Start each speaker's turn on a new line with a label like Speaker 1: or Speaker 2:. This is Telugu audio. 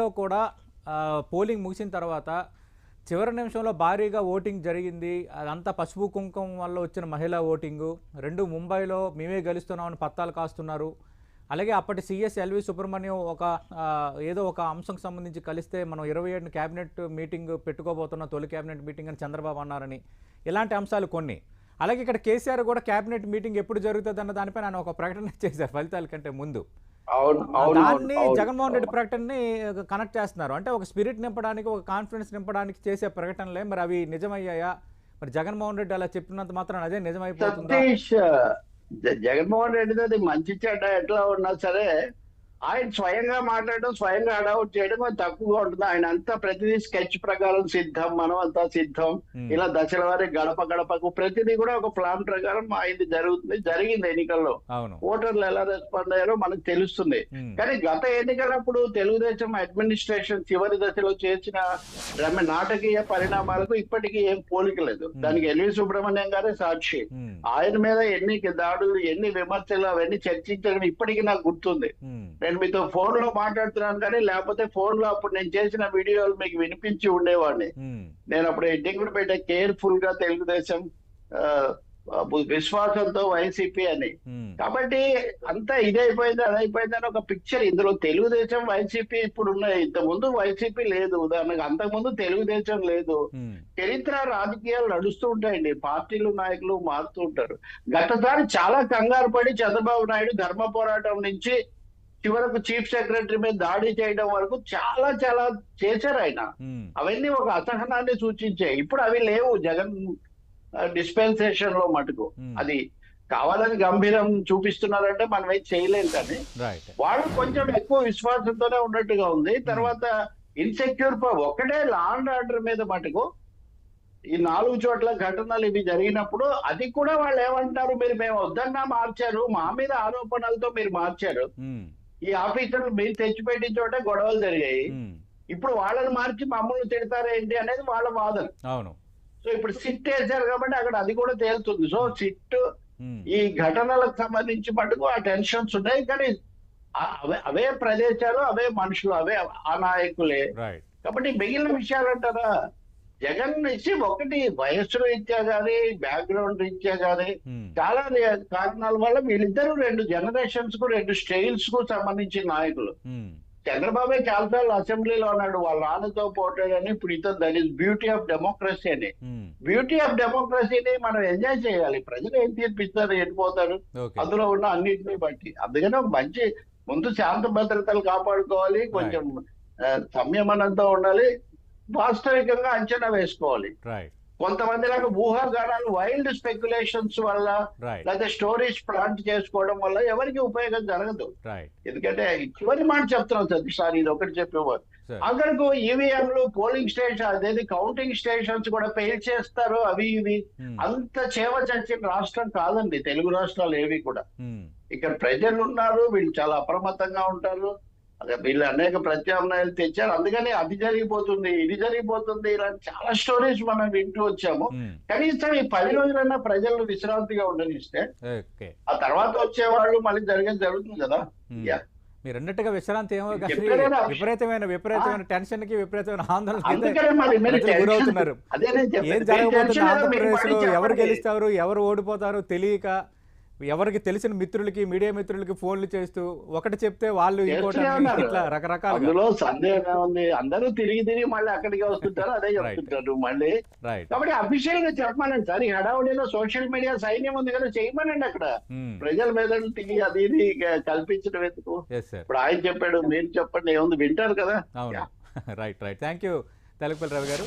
Speaker 1: లో కూడా పోలింగ్ ముగిసిన తర్వాత చివరి నిమిషంలో భారీగా ఓటింగ్ జరిగింది. అదంతా పసుపు కుంకుమ వల్ల వచ్చిన మహిళా ఓటింగు. రెండు ముంబైలో మేమే గెలుస్తున్నామని పత్తాలు కాస్తున్నారు. అలాగే అప్పటి సీఎస్ ఎల్వి సుబ్రహ్మణ్యం ఒక ఏదో ఒక అంశం సంబంధించి కలిస్తే మనం ఇరవై ఏడున క్యాబినెట్ మీటింగ్ పెట్టుకోబోతున్న తొలి క్యాబినెట్ మీటింగ్ అని చంద్రబాబు అన్నారని. ఇలాంటి అంశాలు కొన్ని. అలాగే ఇక్కడ కేసీఆర్ కూడా క్యాబినెట్ మీటింగ్ ఎప్పుడు జరుగుతుంది అన్న దానిపై నేను ఒక ప్రకటన చేశారు ఫలితాల కంటే ముందు. దాన్ని జగన్మోహన్ రెడ్డి. ప్రకటనని కనెక్ట్ చేస్తున్నారు. అంటే ఒక స్పిరిట్ నింపడానికి ఒక కాన్ఫిడెన్స్ నింపడానికి చేసే ప్రకటనలే మరి అవి నిజమయ్యాయా? మరి జగన్మోహన్ రెడ్డి అలా చెప్పినంత మాత్రం అదే నిజమైపోతుందా?
Speaker 2: జగన్మోహన్ రెడ్డిది అది మంచి చెడ్డ ఎట్లా ఉన్నా సరే ఆయన స్వయంగా మాట్లాడడం స్వయంగా అడౌట్ చేయడం అది తక్కువగా ఉంటుంది. ఆయన అంతా ప్రతిదీ స్కెచ్ ప్రకారం సిద్ధం మనం అంతా సిద్ధం ఇలా దశల వారి గడప గడపకు ప్రతిదీ కూడా ఒక ప్లాన్ ప్రకారం ఇది జరుగుతుంది జరిగింది ఎన్నికల్లో. ఓటర్లు ఎలా రెస్పాండ్ అయ్యారో మనకు తెలుస్తుంది. కానీ గత ఎన్నికలప్పుడు తెలుగుదేశం అడ్మినిస్ట్రేషన్ చివరి దశలో చేసిన రమ్య నాటకీయ పరిణామాలకు ఇప్పటికీ ఏం పోలిక లేదు. దానికి ఎల్వి సుబ్రహ్మణ్యం గారే సాక్షి. ఆయన మీద ఎన్ని దాడులు ఎన్ని విమర్శలు అవన్నీ చర్చించడం ఇప్పటికీ నాకు గుర్తుంది. నేను మీతో ఫోన్లో మాట్లాడుతున్నాను కానీ లేకపోతే ఫోన్లో అప్పుడు నేను చేసిన వీడియోలు మీకు వినిపించి ఉండేవాడిని. నేను అప్పుడు ఎడ్డింగ్ కూడా పెట్టే కేర్ఫుల్గా తెలుగుదేశం విశ్వాసంతో వైసీపీ అని. కాబట్టి అంతా ఇదైపోయింది అదైపోయింది అని ఒక పిక్చర్. ఇందులో తెలుగుదేశం వైసీపీ ఇప్పుడు ఉన్నాయి. ఇంత ముందు వైసీపీ లేదు. ఉదాహరణకు అంతకుముందు తెలుగుదేశం లేదు. చరిత్ర రాజకీయాలు నడుస్తూ ఉంటాయండి. పార్టీలు నాయకులు మారుతూ ఉంటారు. గతసారి చాలా కంగారు పడి చంద్రబాబు నాయుడు ధర్మ పోరాటం నుంచి చివరకు చీఫ్ సెక్రటరీ మీద దాడి చేయడం వరకు చాలా చాలా చేశారు ఆయన. అవన్నీ ఒక అసహనాన్ని సూచించాయి ఇప్పుడు అవి లేవు. జగన్ డిస్పెన్సేషన్లో మటుకు. అది కావాలని గంభీరం చూపిస్తున్నారంటే మనం ఏం చేయలేం కానీ వాళ్ళు కొంచెం ఎక్కువ విశ్వాసంతోనే ఉన్నట్టుగా ఉంది. తర్వాత ఇన్సెక్యూర్ ఒక్కటే లా అండ్ ఆర్డర్ మీద మటుకు ఈ నాలుగు చోట్ల ఘటనలు ఇవి జరిగినప్పుడు అది కూడా వాళ్ళు ఏమంటారు? మీరు మేము వద్దన్నా మార్చారు. మా మీద ఆరోపణలతో మీరు మార్చారు. ఈ ఆఫీసర్లు మీరు తెచ్చిపెట్టిన చోట గొడవలు జరిగాయి. ఇప్పుడు వాళ్ళని మార్చి మమ్మల్ని తిడతారేంటి అనేది వాళ్ళ వాదన.
Speaker 1: అవును.
Speaker 2: సో ఇప్పుడు సిట్ వేశారు కాబట్టి అక్కడ అది కూడా తేలుతుంది. సో సిట్ ఈ ఘటనలకు సంబంధించి మటుకు ఆ టెన్షన్స్ ఉన్నాయి. కానీ అవే అవే ప్రదేశాలు అవే మనుషులు అవే ఆ నాయకులే. కాబట్టి మిగిలిన విషయాలు అంటారా? జగన్ నుంచి ఒకటి వయస్సు రీత్యా గానీ బ్యాక్గ్రౌండ్ రీత్యా
Speaker 1: ఉమ్,
Speaker 2: చాలా కారణాల వల్ల వీళ్ళిద్దరూ రెండు జనరేషన్స్కు రెండు స్టైల్స్కు సంబంధించిన నాయకులు. చంద్రబాబే చాలాసార్లు అసెంబ్లీలో అన్నాడు వాళ్ళ నాన్నతో పోటాడని ఇప్పుడు ఇతను that is beauty of democracy అని. బ్యూటీ ఆఫ్ డెమోక్రసీని మనం ఎంజాయ్ చేయాలి. ప్రజలు ఏం తీర్పిస్తారు ఎడిపోతారు అందులో ఉన్న అన్నింటినీ బట్టి. అందుకనే ఒక మంచి ముందు శాంత భద్రతలు కాపాడుకోవాలి. కొంచెం సంయమనంతో ఉండాలి. వాస్తవికంగా అంచనా వేసుకోవాలి. కొంతమంది లాగా ఊహాగానాలు వైల్డ్ స్పెక్యులేషన్స్ వల్ల లేదా స్టోరీస్ ప్లాంట్ చేసుకోవడం వల్ల ఎవరికి ఉపయోగం జరగదు. ఎందుకంటే చివరి మాట చెప్తున్నాం సతీష్ సార్ ఇది ఒకటి చెప్పేవారు. అక్కడికి ఈవీఎంలు పోలింగ్ స్టేషన్ అదేది కౌంటింగ్ స్టేషన్స్ కూడా ఫెయిల్ చేస్తారు అవి ఇవి.
Speaker 1: ఉమ్,
Speaker 2: అంత చేవ చచ్చిన రాష్ట్రం కాదండి తెలుగు రాష్ట్రాలు ఏవి కూడా.
Speaker 1: ఉమ్,
Speaker 2: ఇక్కడ ప్రజలు ఉన్నారు వీళ్ళు చాలా అప్రమత్తంగా ఉంటారు. వీళ్ళు అనేక ప్రత్యామ్నాయాలు తెచ్చారు. అందుకని అది జరిగిపోతుంది ఇది జరిగిపోతుంది ఇలాంటి చాలా స్టోరీస్ మనం వింటూ వచ్చాము. కనీసం ఈ పది రోజులైనా ప్రజలు విశ్రాంతిగా ఉండనిస్తే ఆ తర్వాత వచ్చే వాళ్ళు మళ్ళీ జరిగేది జరుగుతుంది కదా.
Speaker 1: మీరు అన్నట్టుగా విశ్రాంతి ఏమో? విపరీతమైన విపరీతమైన టెన్షన్కి విపరీతమైన ఆందోళన గురవుతున్నారు. ఏం. జరగబోతుంది
Speaker 2: ఆంధ్రప్రదేశ్లో
Speaker 1: ఎవరు. గెలుస్తారు? ఎవరు ఓడిపోతారు తెలియక ఎవరికి తెలిసిన మిత్రులకి మీడియా మిత్రులకి ఫోన్లు చేస్తూ ఒకటి చెప్తే వాళ్ళు ఇంకోటి. ఇట్లా రకరకాలుగా.
Speaker 2: అందులో సందేహం ఉంది అందరూ తిరిగి తిరిగి మళ్ళీ అక్కడికి వస్తుంటారు అదే. చెప్తుంటారు మళ్ళీ. కాబట్టి అఫీషియల్గా చెప్పమనండి సార్. ఈ హడావుడిలో సోషల్ మీడియా సైన్యం ఉంది కదా చేయమనండి అక్కడ. ప్రజల మీద అది ఇది కల్పించడం ఎందుకు? ఇప్పుడు ఆయన చెప్పాడు మీరు చెప్పండి ఏముంది? వింటారు కదా.
Speaker 1: Right right thank you Telakapalli Ravi garu.